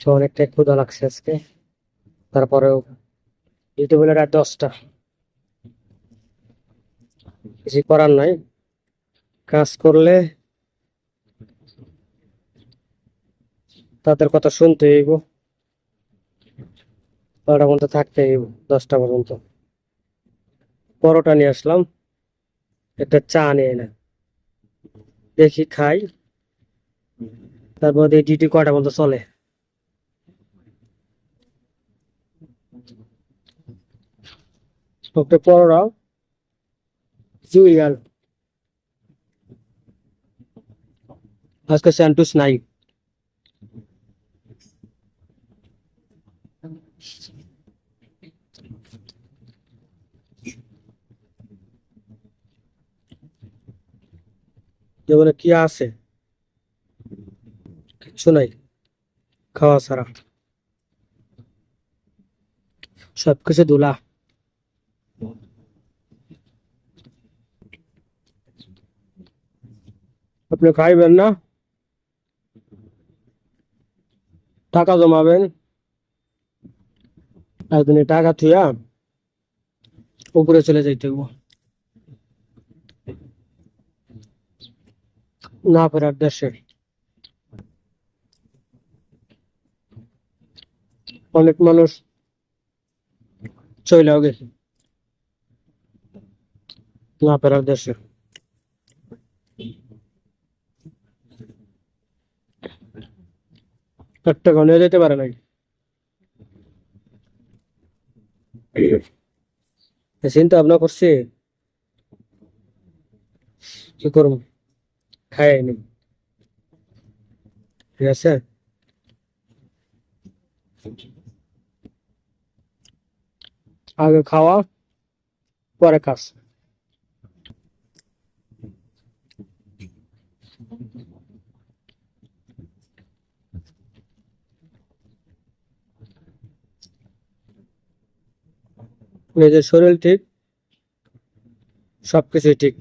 তো অনেকটা ক্ষুধা লাগছে আজকে। তারপরেও বলে রাত দশটা। কিছু করার নাই। কাজ করলে তাদের কথা শুনতে হইব। বারোটা পর্যন্ত থাকতে হইব, দশটা পর্যন্ত। পরোটা নিয়ে আসলাম। একটা চা নিয়ে না দেখি খাই। তারপর ডিউটি কটা পর্যন্ত চলে। একটা পরোটা জুই গেল আজকে স্যান্টুস নাই জীবনে কি আছে কিছু নাই খাওয়া ছাড়া সবকিছু ধুলা আপনি খাইবেন না? টাকা জমাবেন? একদিনে টাকা থুয়া উপরে চলে যাইতে হইব। না ফেরার দেশে। অনেক মানুষ চলেও গেছে। না ফেরার দেশে একটা গনে যেতে পারে নাই চিন্তা ভাবনা করছি। কি করব? খাই নি। ঠিক আছে? আগে খাওয়া, পরে কাজ। নিজের শরীর ঠিক সবকিছুই ঠিক।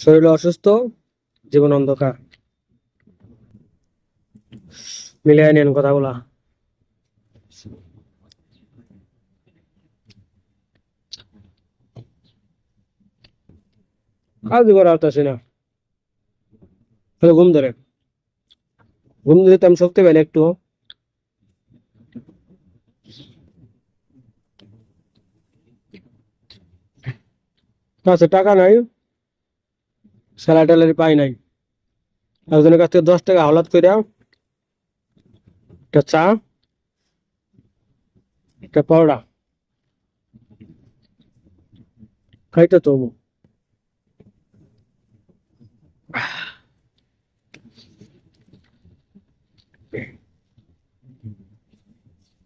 শরীর অসুস্থ, জীবন অন্ধকার। মিলিয়ে নিন কথাগুলা। কাজ করা আসতেছি না। তাহলে ঘুম ধরে। ঘুম দিতে আমি শক্তি পেলে একটু। কাছে টাকা নাই। স্যালারি ট্যালারি পাই নাই। একজনের কাছ থেকে দশ টাকা হাওলাত করে একটা চা, একটা পরোটা। খাইতে তবু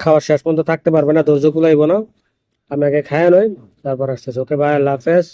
খাওয়ার শেষ পর্যন্ত থাকতে পারবে না, ধৈর্য কুলাইব না। আমি আগে খায় নই তারপর আসতেছি। ওকে ভাই আল্লাহ হাফেজ।